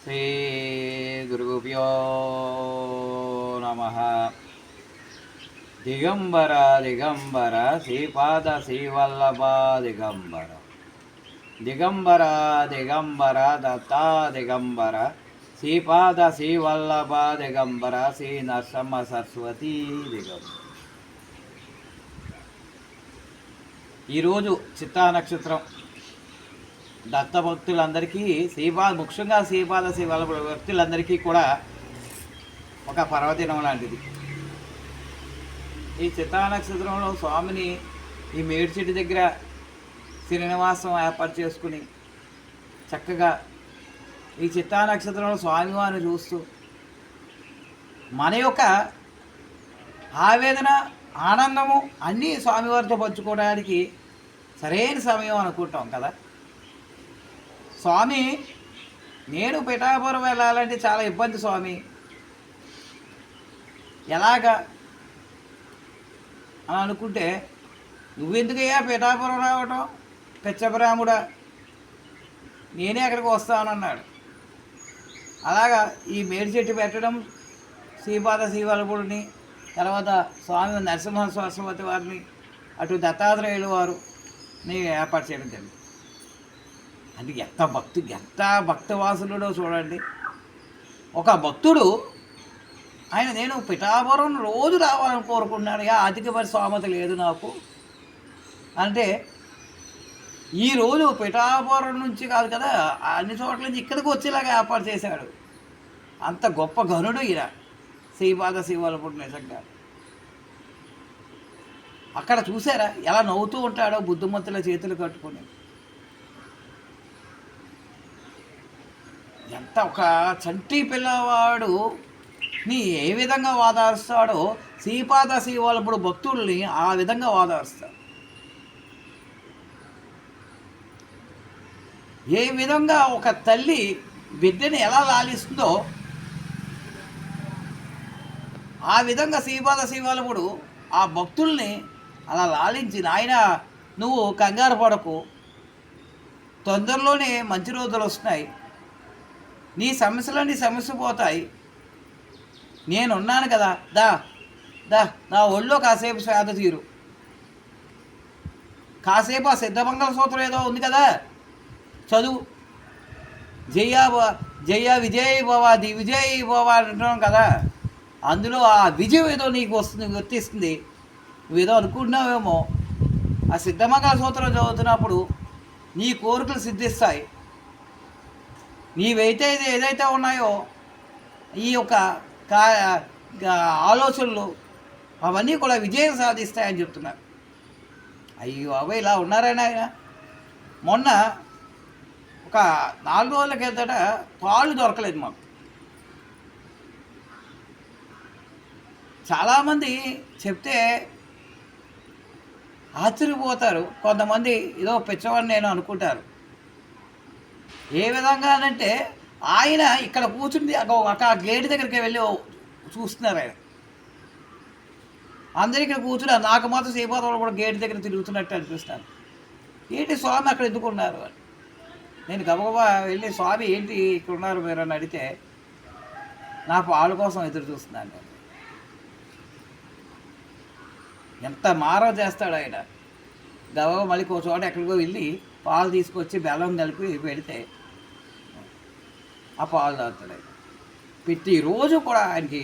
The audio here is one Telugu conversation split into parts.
శ్రీ గురుగుభ్యో నమ. దిగంబర దిగంబర శ్రీపాద శ్రీవల్లభ దిగంబర దిగంబర దిగంబర దత్తా దిగంబర శ్రీపాద శ్రీవల్లభ దిగంబర శ్రీ నరసమ్మ సరస్వతి దిగంబర ఈరోజు చిత్తా నక్షత్రం దత్త భక్తులందరికీ శ్రీపాద ముఖ్యంగా శ్రీపాద శ్రీవల్ల భక్తులందరికీ కూడా ఒక పర్వదినం లాంటిది. ఈ చిత్తా నక్షత్రంలో స్వామిని ఈ మేడిచెట్టు దగ్గర శ్రీనివాసం ఏర్పాటు చేసుకుని చక్కగా ఈ చిత్తా నక్షత్రంలో స్వామివారిని చూస్తూ మన యొక్క ఆవేదన ఆనందము అన్నీ స్వామివారితో పంచుకోవడానికి సరైన సమయం అనుకుంటాం కదా. స్వామి నేను పిఠాపురం వెళ్ళాలంటే చాలా ఇబ్బంది స్వామి. ఎలాగా? అని అనుకుంటే నువ్వెందుకయ్యా పిఠాపురం రావటం? పెచ్చబ్రాహ్ముడా నేనే అక్కడికి వస్తానన్నాడు. అలాగా ఈ మేడి చెట్టు పెట్టడం శ్రీపాద శ్రీవల్లభుడిని తర్వాత స్వామి నరసింహ సరస్వతి వారిని అటు దత్తాత్రేయులు వారు నేను ఏర్పాటు చేయడం జరిగింది. అంటే ఎంత భక్తు ఎంత భక్తవాసులుడో చూడండి. ఒక భక్తుడు ఆయన నేను పిఠాపురం రోజు రావాలని కోరుకున్నాను ఇక అధిక పరి స్వామత లేదు నాకు. అంటే ఈ రోజు పిఠాపురం నుంచి కాదు కదా అన్ని చోట్ల నుంచి ఇక్కడికి వచ్చేలాగా ఏర్పాటు చేశాడు. అంత గొప్ప ఘనుడు ఈయన. శ్రీపాద శివాలపుడు నిజంగా. అక్కడ చూసారా ఎలా నవ్వుతూ ఉంటాడో బుద్ధిమంతుల చేతులు కట్టుకొని. ఎంత ఒక చంటి పిల్లవాడు నీ ఏ విధంగా వాదారుస్తాడో శ్రీపాద శ్రీవాళ్ళప్పుడు భక్తుల్ని ఆ విధంగా వాదారుస్తాడు. ఏ విధంగా ఒక తల్లి బిడ్డని ఎలా లాలిస్తుందో ఆ విధంగా శ్రీపాద శ్రీవాళ్ళప్పుడు ఆ భక్తుల్ని అలా లాలించి నాయన నువ్వు కంగారు పడకు. తొందరలోనే మంచి రోజులు వస్తున్నాయి. నీ సమస్యలన్నీ సమస్య పోతాయి. నేనున్నాను కదా. దా దా నా ఒళ్ళో కాసేపు శ్వేత తీరు. కాసేపు ఆ సిద్ధమంగళ సూత్రం ఏదో ఉంది కదా. చదువు. జయ భవ- జయ విజయ్ భవ దివిజయ్ భవ అంటున్నాం కదా. అందులో ఆ విజయం ఏదో నీకు వస్తుంది వర్తిస్తుంది నువ్వేదో అనుకుంటున్నావేమో. ఆ సిద్ధమంగళ సూత్రం చదువుతున్నప్పుడు నీ కోరికలు సిద్ధిస్తాయి. నీవైతే ఏదైతే ఉన్నాయో ఈ యొక్క కా ఆలోచనలు అవన్నీ కూడా విజయం సాధిస్తాయని చెప్తున్నారు. అయ్యో అవ ఇలా ఉన్నారని ఆయన? మొన్న ఒక నాలుగు రోజుల కిందట పాలు దొరకలేదు మాకు. చాలామంది చెప్తే ఆశ్చర్యపోతారు. కొంతమంది ఏదో పెచ్చవాడిని నేను అనుకుంటారు. ఏ విధంగా అంటే ఆయన ఇక్కడ కూర్చుంది ఒక గేటు గేట్ దగ్గరికి వెళ్ళి చూస్తున్నారు ఆయన. అందరూ ఇక్కడ కూర్చున్నారు. నాకు మాత్రం శ్రీపాదంలో కూడా గేట్ దగ్గర తిరుగుతున్నట్టు అనిపిస్తాను ఏంటి స్వామి అక్కడ ఎందుకు ఉన్నారు అని. నేను గబగబా వెళ్ళి స్వామి ఏంటి ఇక్కడ ఉన్నారు మీరు? అని అడిగితే నా పాలు కోసం ఎదురు చూస్తున్నాను నేను. ఎంత మారో చేస్తాడు ఆయన. గబగబా మళ్ళీ ఒక చోట ఎక్కడికో వెళ్ళి పాలు తీసుకొచ్చి బెల్లం కలిపి పెడితే ఆ పాలు తాగుతాడు పెట్టి రోజు కూడా ఆయనకి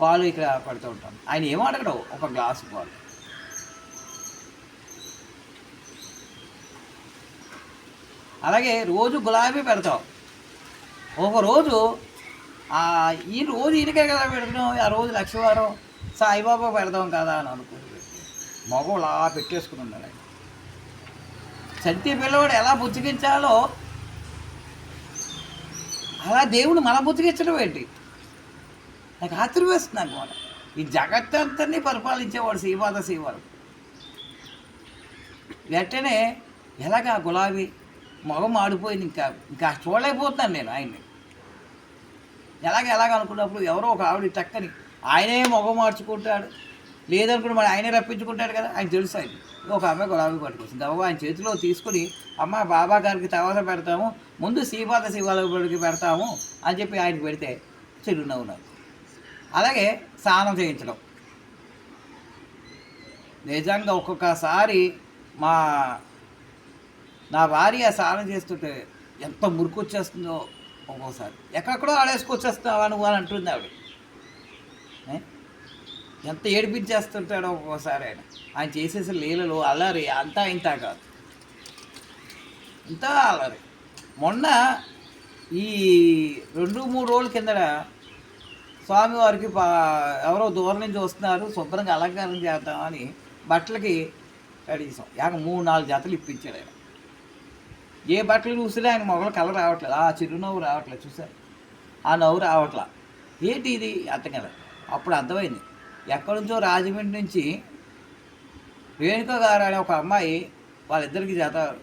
పాలు ఇక్కడ పెడుతూ ఉంటాం. ఆయన ఏమడగడు ఒక గ్లాసు పాలు. అలాగే రోజు గులాబీ పెడతాం. ఒకరోజు ఈ రోజు ఈయనకే కదా పెడుతున్నాం ఆ రోజు లక్షవారం సాయిబాబా పెడదాం కదా అని అనుకుంటూ మగవాళ్ళు అలా పెట్టేసుకుని ఉన్నాడు ఆయన. చంటి పిల్లవాడు ఎలా బుజ్జగించాలో అలా దేవుడు మన బుజ్జగించడం ఏంటి? నాకు ఆశ్చర్యం వేస్తుంది అనమాట ఈ జగత్తంతని పరిపాలించేవాడు శ్రీపాద శ్రీవారు. వెంటనే ఎలాగా గులాబీ మొగం ఆడిపోయింది ఇంకా ఇంకా చూడలేకపోతున్నాను నేను ఆయన్ని. ఎలాగ ఎలాగ అనుకున్నప్పుడు ఎవరో ఒక ఆవిడ చక్కని ఆయనే మొగం మార్చుకుంటాడు. లేదనుకుంటే మరి ఆయనే రప్పించుకుంటాడు కదా? ఆయన తెలుసు ఆయన ఒక అమ్మాయి గులాబీ పట్టుకొచ్చింది. అవ్వ ఆయన చేతిలో తీసుకుని అమ్మ బాబా గారికి తవాస పెడతాము ముందు శ్రీపాద శివాలకి పెడతాము అని చెప్పి ఆయనకి పెడితే చిరునవ్వు నాకు. అలాగే స్నానం చేయించడం. నిజంగా ఒక్కొక్కసారి మా నా భార్య స్నానం చేస్తుంటే ఎంత మురికి వచ్చేస్తుందో ఒక్కోసారి. ఎక్కడెక్కడో ఆడేసుకొచ్చేస్తావా నువ్వు? అని అంటుంది ఆవిడ. ఎంత ఏడిపించేస్తుంటాడో ఒక్కోసారి ఆయన. ఆయన చేసేసే లీలలు అల్లరి అంతా ఇంత కాదు. ఇంత అల్లరి. మొన్న ఈ రెండు మూడు రోజుల కిందట స్వామివారికి పా ఎవరో దూరం నుంచి వస్తున్నారు శుభ్రంగా అలంకారం చేద్దామని బట్టలకి రెడీ చేసాం. యాక మూడు నాలుగు జతలు ఇప్పించాడు ఆయన. ఏ బట్టలు చూసినా ఆయన మొగలు కలర్ రావట్లేదు. ఆ చిరునవ్వు రావట్లేదు. చూసారు? ఆ నవ్వు రావట్లా. ఏంటి ఇది? అర్థం కదా అప్పుడు అర్థమైంది. ఎక్కడి నుంచో రాజమండ్రి నుంచి రేణుక గారు అనే ఒక అమ్మాయి వాళ్ళిద్దరికి జత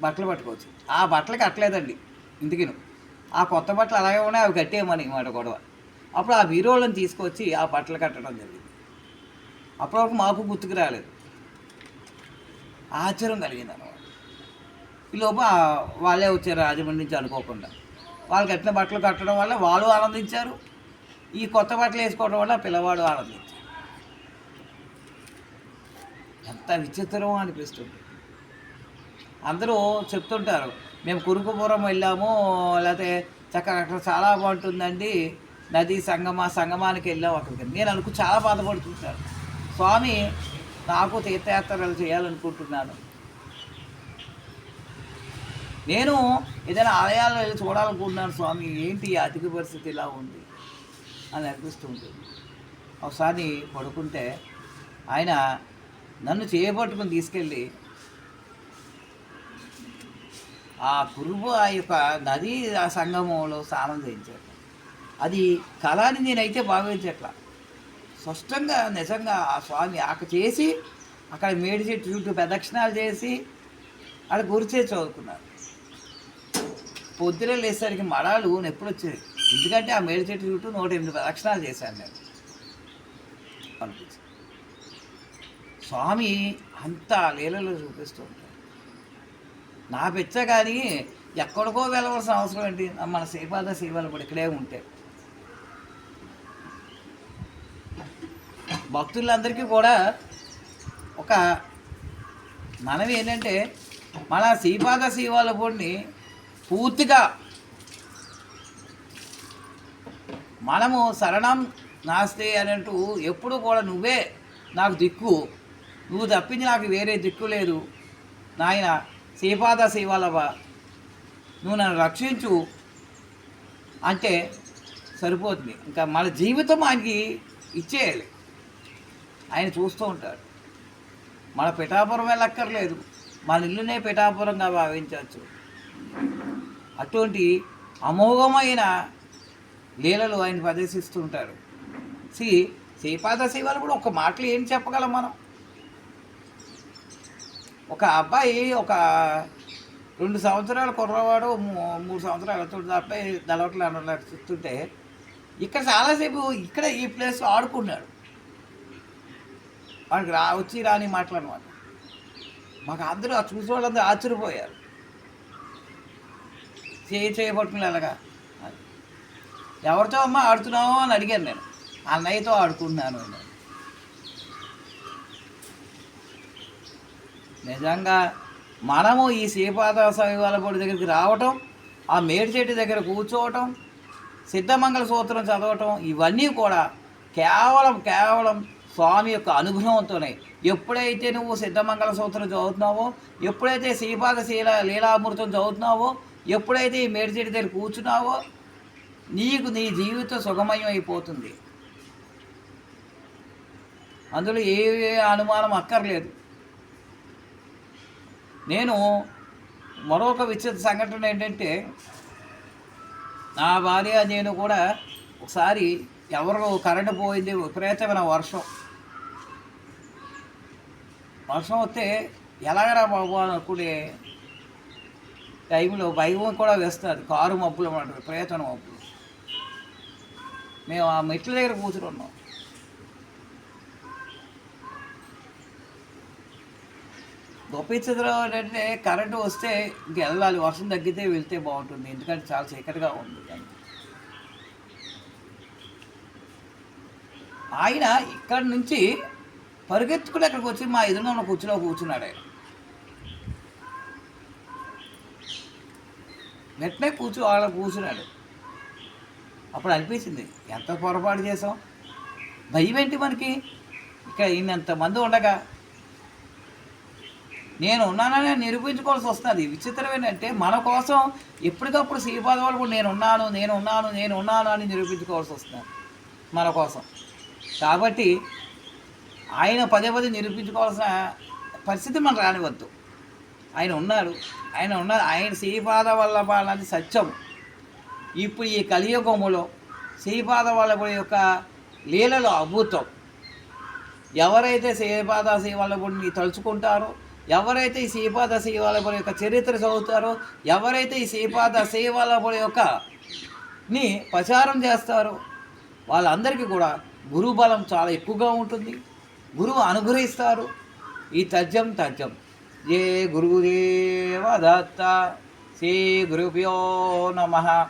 బట్టలు పట్టుకోవచ్చు. ఆ బట్టలు కట్టలేదండి ఇందుకిను ఆ కొత్త బట్టలు అలాగే ఉన్నాయి అవి కట్టేయమని మాట గొడవ. అప్పుడు ఆ బీరోళ్ళని తీసుకొచ్చి ఆ బట్టలు కట్టడం జరిగింది. అప్పటి మాకు గుర్తుకు రాలేదు. ఆశ్చర్యం కలిగింది అనమాట. ఈ లోప వాళ్ళే వచ్చారు రాజమండ్రి నుంచి అనుకోకుండా. వాళ్ళు కట్టిన బట్టలు కట్టడం వల్ల వాళ్ళు ఆనందించారు. ఈ కొత్త బట్టలు వేసుకోవడం వల్ల పిల్లవాడు ఆనందించాడు ఎంత విచిత్రం అనిపిస్తుంది. అందరూ చెప్తుంటారు మేము కురుకుపురం వెళ్ళాము లేకపోతే చక్కగా అక్కడ చాలా బాగుంటుందండి నది సంగమ సంగమానికి వెళ్ళాము అక్కడికి. నేను అనుకు చాలా బాధపడుతుంటాను స్వామి నాకు తీర్థయాత్రలు చేయాలనుకుంటున్నాను. నేను ఏదైనా ఆలయాల్లో వెళ్ళి చూడాలనుకుంటున్నాను స్వామి. ఏంటి ఈ పరిస్థితి ఇలా ఉంది? అని అనిపిస్తూ ఉంటుంది. ఒకసారి పడుకుంటే ఆయన నన్ను చేయబట్టుకుని తీసుకెళ్ళి ఆ కురుబు ఆ యొక్క నది ఆ సంగమంలో స్నానం చేయించారు అది కళ అని నేనైతే భావించట్లా. స్పష్టంగా నిజంగా ఆ స్వామి అక్కడ చేసి అక్కడ మేడి చెట్టు చుట్టూ ప్రదక్షిణాలు చేసి అక్కడ గురిచే చదువుకున్నారు. పొద్దున లేసరికి మడాలు నొప్పులు వచ్చేది ఎందుకంటే ఆ మేడి చెట్టు చుట్టూ నూట ఎనిమిది ప్రదక్షిణాలు చేశాను నేను. అనిపించింది. స్వామి అంత లీలలో చూపిస్తూ ఉంటాడు నా పెచ్చ కానీ ఎక్కడికో వెళ్ళవలసిన అవసరం ఏంటి? మన శ్రీపాద శ్రీవాళ్ళు కూడా ఇక్కడే ఉంటే. భక్తులందరికీ కూడా ఒక మనవి ఏంటంటే మన శ్రీపాద శ్రీవాళ్ళ పూర్తిగా మనము శరణం నాస్తే అని అంటూ ఎప్పుడు కూడా నువ్వే నాకు దిక్కు. నువ్వు తప్పించి నాకు వేరే దిక్కు లేదు. నాయన శ్రీపాద శివాలవా నువ్వు నన్ను రక్షించు అంటే సరిపోతుంది. ఇంకా మన జీవితం ఆయనకి ఇచ్చేయాలి. ఆయన చూస్తూ ఉంటాడు. మన పిఠాపురం వెళ్ళక్కర్లేదు. మన ఇల్లునే పిఠాపురంగా భావించవచ్చు. అటువంటి అమోఘమైన లీలలు ఆయన ప్రదర్శిస్తూ ఉంటారు. సి శ్రీపాద శివాలు కూడా ఒక మాటలు ఏం చెప్పగలం మనం? ఒక అబ్బాయి ఒక రెండు సంవత్సరాల కుర్రవాడు మూ- మూడు సంవత్సరాలు అవుతుంది అబ్బాయి దళవట్లు అన్న చూస్తుంటే ఇక్కడ చాలాసేపు ఇక్కడ ఈ ప్లేస్లో ఆడుకున్నాడు. వాడికి రా వచ్చి రాని మాటలు అనమాట మాకు అందరూ ఆ చూసే వాళ్ళందరూ ఆశ్చర్యపోయారు. చేయి చేయబట్టుకుని అలాగా ఎవరితో అమ్మ ఆడుతున్నావు అని అడిగాను నేను. అన్నయ్యతో ఆడుకుంటున్నాను నిజంగా మనము ఈ శ్రీపాద శైవాల పొడి దగ్గరికి రావటం ఆ మేడిచెట్టు దగ్గర కూర్చోవటం సిద్ధమంగళ సూత్రం చదవటం ఇవన్నీ కూడా కేవలం కేవలం స్వామి యొక్క అనుగ్రహంతోనే. ఎప్పుడైతే నువ్వు సిద్ధమంగళ సూత్రం చదువుతున్నావో ఎప్పుడైతే శ్రీపాద శీల లీలామృతం చదువుతున్నావో ఎప్పుడైతే ఈ మేడిచెట్టు దగ్గర కూర్చున్నావో నీకు నీ జీవితం సుఖమయం అయిపోతుంది అందులో ఏ అనుమానం అక్కర్లేదు. నేను మరొక విచిత్ర సంఘటన ఏంటంటే నా భార్య నేను కూడా ఒకసారి ఎవరో కరెంటు పోయింది విపరీతమైన వర్షం. వర్షం వస్తే ఎలాగరా బాబు అనుకునే టైంలో భయం కూడా వేస్తుంది. కారు మబ్బులు అన్నమాట విపరీతమైన మబ్బులు. మేము ఆ మెట్ల దగ్గర కూర్చుని ఉన్నాం గొప్పించడం అంటే కరెంటు వస్తే వెళ్ళాలి వర్షం తగ్గితే వెళ్తే బాగుంటుంది. ఎందుకంటే చాలా చీకటిగా ఉంది. ఆయన ఇక్కడ నుంచి పరిగెత్తుకుని అక్కడికి వచ్చి మా ఎదురుగా ఉన్న కూర్చులో కూర్చున్నాడు ఆయన. వెంటనే కూర్చో వాళ్ళ కూర్చున్నాడు. అప్పుడు అనిపించింది ఎంత పొరపాటు చేసాం భయం ఏంటి మనకి? ఇక్కడ ఇంతమంది ఉండగా నేను ఉన్నానని నిరూపించుకోవాల్సి వస్తుంది. విచిత్రం ఏంటంటే మన కోసం ఎప్పటికప్పుడు శ్రీపాదవాళ్ళు కూడా నేను ఉన్నాను నేను ఉన్నాను నేను ఉన్నాను అని నిరూపించుకోవాల్సి వస్తుంది మన కోసం. కాబట్టి ఆయన పదే పదే నిరూపించుకోవాల్సిన పరిస్థితి మనం రానివద్దు. ఆయన ఉన్నాడు. ఆయన ఉన్నారు. ఆయన శ్రీపాద వల్లభ అన్నది సత్యం ఇప్పుడు ఈ కలియుగములో శ్రీపాద వల్లభ యొక్క లీలలో అద్భుతం. ఎవరైతే శ్రీపాద శ్రీవల్లభుడిని తలుచుకుంటారో ఎవరైతే ఈ శ్రీపాద శ్రీవల్లభుడి యొక్క చరిత్ర చదువుతారో ఎవరైతే ఈ శ్రీపాద శ్రీవల్లభుడి యొక్క ని ప్రచారం చేస్తారో వాళ్ళందరికీ కూడా గురువు బలం చాలా ఎక్కువగా ఉంటుంది. గురువు అనుగ్రహిస్తారు. ఈ తజ్జం తజ్జం. ఏ గురుదేవ దత్త. శ్రీ గురుభ్యో నమ.